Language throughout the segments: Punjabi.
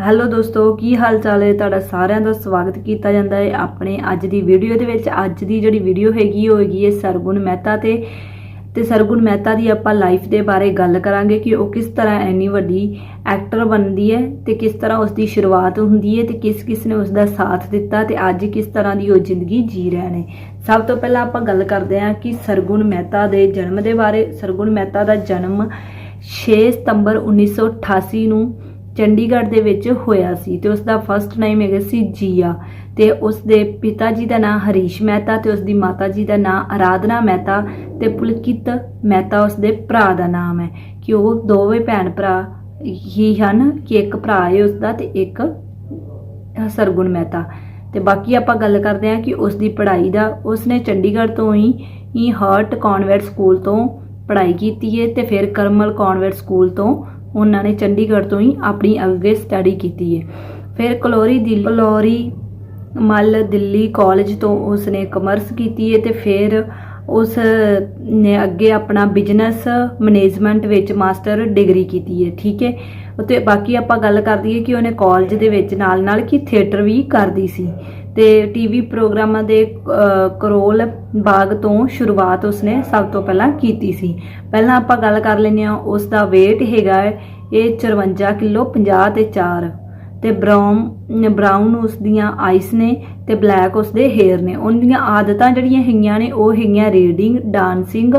ਹੈਲੋ ਦੋਸਤੋ, ਕੀ ਹਾਲ ਚਾਲ ਹੈ? ਤੁਹਾਡਾ ਸਾਰਿਆਂ ਦਾ ਸਵਾਗਤ ਕੀਤਾ ਜਾਂਦਾ ਹੈ ਆਪਣੇ ਅੱਜ ਦੀ ਵੀਡੀਓ ਦੇ ਵਿੱਚ। ਅੱਜ ਦੀ ਜਿਹੜੀ ਵੀਡੀਓ ਹੈਗੀ, ਉਹ ਹੈਗੀ ਹੈ ਸਰਗੁਣ ਮਹਿਤਾ ਤੇ। ਤੇ ਸਰਗੁਣ ਮਹਿਤਾ ਦੀ ਆਪਾਂ ਲਾਈਫ ਦੇ ਬਾਰੇ ਗੱਲ ਕਰਾਂਗੇ ਕਿ ਉਹ ਕਿਸ ਤਰ੍ਹਾਂ ਇੰਨੀ ਵੱਡੀ ਐਕਟਰ ਬਣਦੀ ਹੈ ਤੇ ਕਿਸ ਤਰ੍ਹਾਂ ਉਸ ਦੀ ਸ਼ੁਰੂਆਤ ਹੁੰਦੀ ਹੈ ਤੇ ਕਿਸ ਕਿਸ ਨੇ ਉਸ ਦਾ ਸਾਥ ਦਿੱਤਾ ਤੇ ਅੱਜ ਕਿਸ ਤਰ੍ਹਾਂ ਦੀ ਉਹ ਜ਼ਿੰਦਗੀ ਜੀ ਰਹੇ ਨੇ। ਸਭ ਤੋਂ ਪਹਿਲਾਂ ਆਪਾਂ ਗੱਲ ਕਰਦੇ ਹਾਂ ਕਿ ਸਰਗੁਣ ਮਹਿਤਾ ਦੇ ਜਨਮ ਦੇ ਬਾਰੇ। ਸਰਗੁਣ ਮਹਿਤਾ ਦਾ ਜਨਮ 6 ਸਤੰਬਰ 1988 ਨੂੰ ਚੰਡੀਗੜ੍ਹ ਦੇ ਵਿੱਚ ਹੋਇਆ ਸੀ ਤੇ ਉਸ ਦਾ ਫਰਸਟ ਨੇਮ ਹੈਗਾ ਸੀ ਜੀਆ ਤੇ ਉਸ ਦੇ ਪਿਤਾ ਜੀ ਦਾ ਨਾਮ ਹਰੀਸ਼ ਮਹਿਤਾ ਤੇ ਉਸ ਦੀ ਮਾਤਾ ਜੀ ਦਾ ਨਾਮ ਆਰਾਧਨਾ ਮਹਿਤਾ ਤੇ ਪੁਲਕਿਤ ਮਹਿਤਾ ਉਸ ਦੇ ਭਰਾ ਦਾ ਨਾਮ ਹੈ ਕਿ ਉਹ ਦੋਵੇਂ ਭੈਣ ਭਰਾ ਹੀ ਹਨ ਕਿ ਇੱਕ ਭਰਾ ਹੈ ਉਸ ਦਾ ਤੇ ਇੱਕ ਸਰਗੁਣ ਮਹਿਤਾ। ਤੇ ਬਾਕੀ ਆਪਾਂ ਗੱਲ ਕਰਦੇ ਹਾਂ ਕਿ ਉਸ ਦੀ ਪੜ੍ਹਾਈ ਦਾ ਉਸ ਨੇ ਚੰਡੀਗੜ੍ਹ ਤੋਂ ਹੀ ਹੀ ਹਾਰਟ ਕਨਵੈਂਟ ਸਕੂਲ ਤੋਂ ਪੜ੍ਹਾਈ ਕੀਤੀ ਹੈ ਤੇ ਫਿਰ ਕਰਮਲ ਕਨਵੈਂਟ ਸਕੂਲ ਤੋਂ ਉਹਨਾਂ ਨੇ ਚੰਡੀਗੜ੍ਹ ਤੋਂ ਹੀ ਆਪਣੀ ਅੱਗੇ ਸਟੱਡੀ ਕੀਤੀ ਹੈ। ਫਿਰ ਕਲੋਰੀ ਦਿੱਲੀ, ਕਲੋਰੀ ਮੱਲ ਦਿੱਲੀ ਕਾਲਜ ਤੋਂ ਉਸਨੇ ਕਮਰਸ ਕੀਤੀ ਹੈ ਤੇ ਫਿਰ ਉਸ ਨੇ ਅੱਗੇ ਆਪਣਾ ਬਿਜ਼ਨਸ ਮੈਨੇਜਮੈਂਟ ਵਿੱਚ ਮਾਸਟਰ ਡਿਗਰੀ ਕੀਤੀ ਹੈ, ਠੀਕ ਹੈ? ਉਤੇ ਬਾਕੀ ਆਪਾਂ ਗੱਲ ਕਰਦੀ ਦਈਏ ਕਿ ਉਹਨੇ ਕਾਲਜ ਦੇ ਵਿੱਚ ਨਾਲ ਨਾਲ ਕਿ ਥੀਏਟਰ ਵੀ ਕਰਦੀ ਸੀ। ਤੇ ਟੀਵੀ ਪ੍ਰੋਗਰਾਮਾਂ ਦੇ ਕਰੋਲ ਬਾਗ ਤੋਂ ਸ਼ੁਰੂਆਤ ਉਸਨੇ ਸਭ ਤੋਂ ਪਹਿਲਾਂ ਕੀਤੀ ਸੀ। ਪਹਿਲਾਂ ਆਪਾਂ ਗੱਲ ਕਰ ਲੈਂਦੇ ਹਾਂ ਉਸ ਦਾ weight ਹੈਗਾ ਇਹ 54 ਕਿਲੋ 50 ਤੇ 4 ਤੇ ਬਰਾਊਨ ਬਰਾਊਨ ਉਸ ਦੀਆਂ ਆਈਸ ਨੇ ਤੇ ਬਲੈਕ ਉਸ ਦੇ ਹੇਅਰ ਨੇ। ਉਹਨਾਂ ਦੀਆਂ ਆਦਤਾਂ ਜਿਹੜੀਆਂ ਹੈਗੀਆਂ ਨੇ, ਉਹ ਹੈਗੀਆਂ ਰੀਡਿੰਗ ਡਾਂਸਿੰਗ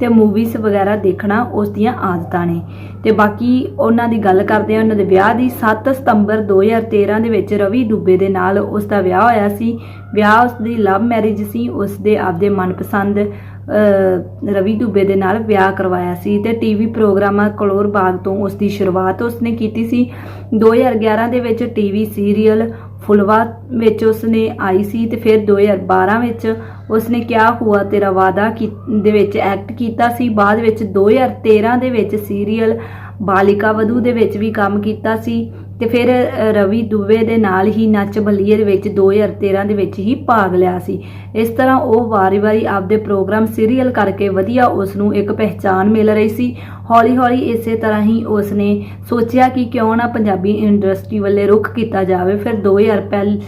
ਤੇ ਮੂਵੀਜ਼ ਵਗੈਰਾ ਦੇਖਣਾ ਉਸ ਦੀਆਂ ਆਦਤਾਂ ਨੇ। ਤੇ ਬਾਕੀ ਉਹਨਾਂ ਦੀ ਗੱਲ ਕਰਦੇ ਆ ਉਹਨਾਂ ਦੇ ਵਿਆਹ ਦੀ 7 ਸਤੰਬਰ 2013 ਦੇ ਵਿੱਚ ਰਵੀ ਦੁੱਬੇ ਦੇ ਨਾਲ ਉਸ ਦਾ ਵਿਆਹ ਹੋਇਆ ਸੀ। ਵਿਆਹ ਉਸ ਦੀ ਲਵ ਮੈਰਿਜ ਸੀ, ਉਸ ਦੇ ਆਪਦੇ ਮਨਪਸੰਦ ਰਵੀ ਦੁੱਬੇ ਦੇ ਨਾਲ ਵਿਆਹ ਕਰਵਾਇਆ ਸੀ ਤੇ ਟੀਵੀ ਪ੍ਰੋਗਰਾਮਾਂ ਕਲੋਰ ਬਾਗ ਤੋਂ ਉਸ ਦੀ ਸ਼ੁਰੂਆਤ ਉਸਨੇ ਕੀਤੀ ਸੀ। 2011 ਦੇ ਵਿੱਚ ਟੀਵੀ ਸੀਰੀਅਲ ਫੁਲਵਾ ਵਿੱਚ ਉਸਨੇ ਆਈ ਸੀ ਤੇ ਫਿਰ 2012 ਵਿੱਚ ਉਸਨੇ ਕਿਹਾ ਹੁਆ ਤੇਰਾ ਵਾਦਾ ਦੇ ਵਿੱਚ ਐਕਟ ਕੀਤਾ ਸੀ। ਬਾਅਦ ਵਿੱਚ 2013 ਦੇ ਵਿੱਚ ਸੀਰੀਅਲ ਬਾਲਿਕਾ ਵਧੂ ਦੇ ਵਿੱਚ ਵੀ ਕੰਮ ਕੀਤਾ ਸੀ। ਤੇ ਫਿਰ ਰਵੀ ਦੁਬੇ ਦੇ ਨਾਲ ਹੀ ਨੱਚ ਬੱਲੀਏ ਦੇ ਵਿੱਚ 2013 ਦੇ ਵਿੱਚ ਹੀ ਭਾਗ ਲਿਆ ਸੀ। ਇਸ ਤਰ੍ਹਾਂ ਉਹ ਵਾਰੀ-ਵਾਰੀ ਆਪਦੇ ਪ੍ਰੋਗਰਾਮ ਸੀਰੀਅਲ ਕਰਕੇ ਵਧੀਆ ਉਸ ਨੂੰ ਇੱਕ ਪਹਿਚਾਨ ਮਿਲ ਰਹੀ ਸੀ। ਹੌਲੀ-ਹੌਲੀ ਇਸੇ ਤਰ੍ਹਾਂ ਹੀ ਉਸ ਨੇ ਸੋਚਿਆ ਕਿ ਕਿਉਂ ਨਾ ਪੰਜਾਬੀ ਇੰਡਸਟਰੀ ਵੱਲੇ ਰੁਖ ਕੀਤਾ ਜਾਵੇ। ਫਿਰ 2000 ਪਹਿਲ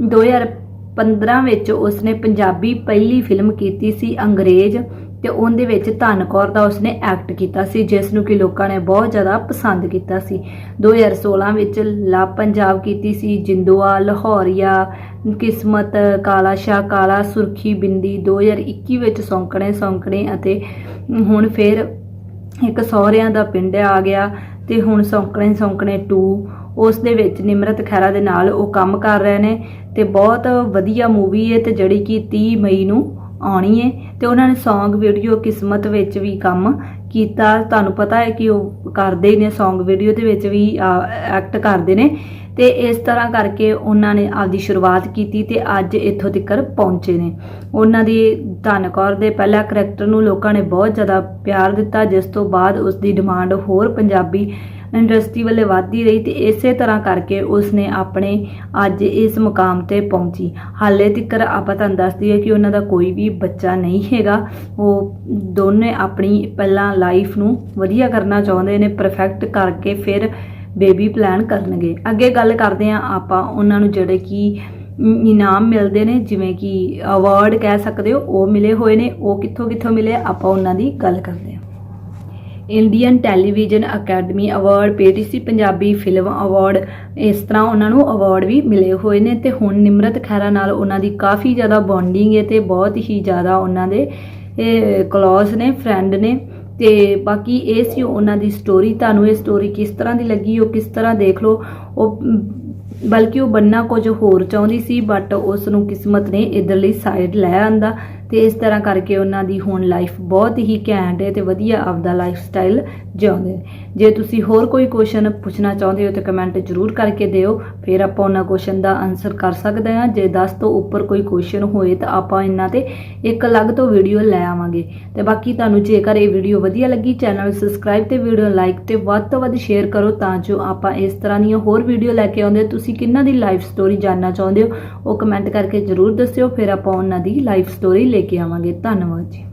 2015 ਵਿੱਚ ਉਸ ਨੇ ਪੰਜਾਬੀ ਪਹਿਲੀ ਫਿਲਮ ਕੀਤੀ ਸੀ ਅੰਗਰੇਜ਼ ਤੇ ਉਹਦੇ ਵਿੱਚ ਧਨ ਕੌਰ ਦਾ ਉਸਨੇ ਐਕਟ ਕੀਤਾ ਸੀ ਜਿਸ ਨੂੰ ਕਿ ਲੋਕਾਂ ਨੇ ਬਹੁਤ ਜ਼ਿਆਦਾ ਪਸੰਦ ਕੀਤਾ ਸੀ। 2016 ਵਿੱਚ ਲਾ ਪੰਜਾਬ ਕੀਤੀ ਸੀ, ਜਿੰਦੋਆ, ਲਾਹੌਰੀਆ, ਕਿਸਮਤ ਕਾਲਾ ਸ਼ਾਹ ਕਾਲਾ ਸੁਰਖੀ, ਬਿੰਦੀ 2021 ਵਿੱਚ ਸੌਂਕਣੇ ਸੌਂਕਣੇ ਅਤੇ ਹੁਣ ਫਿਰ ਇੱਕ ਸਹੁਰਿਆਂ ਦਾ ਪਿੰਡ ਆ ਗਿਆ ਤੇ ਹੁਣ ਸੌਂਕਣੇ ਸੌਂਕਣੇ 2 ਉਸ ਦੇ ਵਿੱਚ ਨਿਮਰਤ ਖਹਿਰਾ ਦੇ ਨਾਲ ਉਹ ਕੰਮ ਕਰ ਰਹੇ ਨੇ ਤੇ ਬਹੁਤ ਵਧੀਆ ਮੂਵੀ ਹੈ ਤੇ ਜਿਹੜੀ ਕਿ 30 ਮਈ ਨੂੰ ਆਉਣੀ ਹੈ ਤੇ ਉਹਨਾਂ ਨੇ Song ਵੀਡੀਓ ਕਿਸਮਤ ਵਿੱਚ ਵੀ ਕੰਮ ਕੀਤਾ। ਤੁਹਾਨੂੰ ਪਤਾ ਹੈ ਕਿ ਉਹ ਕਰਦੇ ਹੀ ਨੇ Song ਵੀਡੀਓ ਦੇ ਵਿੱਚ ਵੀ ਐਕਟ ਕਰਦੇ ਨੇ। ਤੇ ਇਸ ਤਰ੍ਹਾਂ ਕਰਕੇ ਉਹਨਾਂ ਨੇ ਆਪਦੀ ਸ਼ੁਰੂਆਤ ਕੀਤੀ ਤੇ ਅੱਜ ਇੱਥੋਂ ਤੱਕ ਪਹੁੰਚੇ ਨੇ। ਉਹਨਾਂ ਦੀ ਧਨ ਕੌਰ ਦੇ ਪਹਿਲਾ ਕਰੈਕਟਰ ਨੂੰ ਲੋਕਾਂ ਨੇ ਬਹੁਤ ਜ਼ਿਆਦਾ ਪਿਆਰ ਦਿੱਤਾ, ਜਿਸ ਤੋਂ ਬਾਅਦ ਉਸ ਦੀ ਡਿਮਾਂਡ ਹੋਰ ਪੰਜਾਬੀ ਇੰਡਸਟਰੀ ਵੱਲੇ ਵਧਦੀ ਰਹੀ ਤੇ ਇਸੇ ਤਰ੍ਹਾਂ ਕਰਕੇ ਉਸਨੇ ਆਪਣੇ ਅੱਜ ਇਸ ਮੁਕਾਮ ਤੇ ਪਹੁੰਚੀ। ਹਾਲੇ ਤੱਕ ਆਪਾਂ ਤੁਹਾਨੂੰ ਦੱਸਦੀ ਹੈ ਕਿ ਉਹਨਾਂ ਦਾ ਕੋਈ ਵੀ ਬੱਚਾ ਨਹੀਂ ਹੈਗਾ। ਉਹ ਦੋਨੇ ਆਪਣੀ ਪਹਿਲਾਂ ਲਾਈਫ ਨੂੰ ਵਧੀਆ ਕਰਨਾ ਚਾਹੁੰਦੇ ਨੇ ਪਰਫੈਕਟ ਕਰਕੇ ਫਿਰ ਬੇਬੀ ਪਲਾਨ ਕਰਨਗੇ। ਅੱਗੇ ਗੱਲ ਕਰਦੇ ਹਾਂ ਆਪਾਂ ਉਹਨਾਂ ਨੂੰ ਜਿਹੜੇ ਕਿ ਇਨਾਮ ਮਿਲਦੇ ਨੇ, ਜਿਵੇਂ ਕਿ ਅਵਾਰਡ ਕਹਿ ਸਕਦੇ ਹੋ, ਉਹ ਮਿਲੇ ਹੋਏ ਨੇ। ਉਹ ਕਿੱਥੋਂ ਕਿੱਥੋਂ ਮਿਲੇ ਆਪਾਂ ਉਹਨਾਂ ਦੀ ਗੱਲ ਕਰਦੇ ਹਾਂ। Indian television academy award PTC Punjabi film award, ਇਸ ਤਰ੍ਹਾਂ ਉਹਨਾਂ ਨੂੰ ਅਵਾਰਡ ਵੀ ਮਿਲੇ ਹੋਏ ਨੇ ਤੇ ਹੁਣ ਨਿਮਰਤ ਖਹਿਰਾ ਨਾਲ ਉਹਨਾਂ ਦੀ ਕਾਫੀ ਜ਼ਿਆਦਾ ਬੌਂਡਿੰਗ ਹੈ ਤੇ ਬਹੁਤ ਹੀ ਜ਼ਿਆਦਾ ਉਹਨਾਂ ਦੇ ਕਲੋਜ਼ ਨੇ ਫਰੈਂਡ ਨੇ ਤੇ ਬਾਕੀ ਇਹ ਸੀ ਉਹਨਾਂ ਦੀ ਸਟੋਰੀ ਤੁਹਾਨੂੰ ਇਹ ਸਟੋਰੀ ਕਿਸ ਤਰ੍ਹਾਂ ਦੀ ਲੱਗੀ, ਉਹ ਕਿਸ ਤਰ੍ਹਾਂ ਦੇਖ ਲਓ, ਉਹ, ਬਲਕਿ ਉਹ ਬੰਨਾ ਕੁਝ ਹੋਰ ਚਾਹੁੰਦੀ ਸੀ ਬਟ ਉਸ ਨੂੰ ਕਿਸਮਤ ਨੇ ਇਧਰਲੀ ਸਾਈਡ ਲੈ ਆਂਦਾ। ਤੇ ਇਸ ਤਰ੍ਹਾਂ ਕਰਕੇ ਉਹਨਾਂ ਦੀ ਹੁਣ ਲਾਈਫ ਬਹੁਤ ਹੀ ਘੈਂਟ ਹੈ ਤੇ ਵਧੀਆ ਆਪਦਾ ਲਾਈਫ ਸਟਾਈਲ ਜਿਉਂਦੇ ਜੇ ਤੁਸੀਂ ਹੋਰ ਕੋਈ ਕੁਐਸਚਨ ਪੁੱਛਣਾ ਚਾਹੁੰਦੇ ਹੋ ਤਾਂ ਕਮੈਂਟ ਜ਼ਰੂਰ ਕਰਕੇ ਦਿਓ, ਫਿਰ ਆਪਾਂ ਉਹਨਾਂ ਕੁਐਸਚਨ ਦਾ ਆਨਸਰ ਕਰ ਸਕਦੇ ਹਾਂ। ਜੇ 10 ਤੋਂ ਉੱਪਰ ਕੋਈ ਕੁਐਸਚਨ ਹੋਏ ਤਾਂ ਆਪਾਂ ਇਹਨਾਂ ਤੇ ਇੱਕ ਅਲੱਗ ਤੋਂ ਵੀਡੀਓ ਲੈ ਆਵਾਂਗੇ। ਤੇ ਬਾਕੀ ਤੁਹਾਨੂੰ ਜੇਕਰ ਇਹ ਵੀਡੀਓ ਵਧੀਆ ਲੱਗੀ ਚੈਨਲ ਸਬਸਕ੍ਰਾਈਬ ਤੇ ਵੀਡੀਓ ਲਾਈਕ ਤੇ ਵੱਧ ਤੋਂ ਵੱਧ ਸ਼ੇਅਰ ਕਰੋ ਤਾਂ ਜੋ ਆਪਾਂ ਇਸ ਤਰ੍ਹਾਂ ਦੀਆਂ ਹੋਰ ਵੀਡੀਓ ਲੈ ਕੇ ਆਉਂਦੇ। ਤੁਸੀਂ ਕਿੰਨਾ ਦੀ ਲਾਈਫ ਸਟੋਰੀ ਜਾਨਣਾ ਚਾਹੁੰਦੇ ਹੋ, ਉਹ ਕਮੈਂਟ ਕਰਕੇ ਜ਼ਰੂਰ ਦੱਸਿਓ, ਫਿਰ ਆਪਾਂ ਉਹਨਾਂ ਦੀ ਲਾਈਫ ਸਟੋਰੀ ਲੈ ਕੇ ਆਵਾਂਗੇ। ਧੰਨਵਾਦ ਜੀ।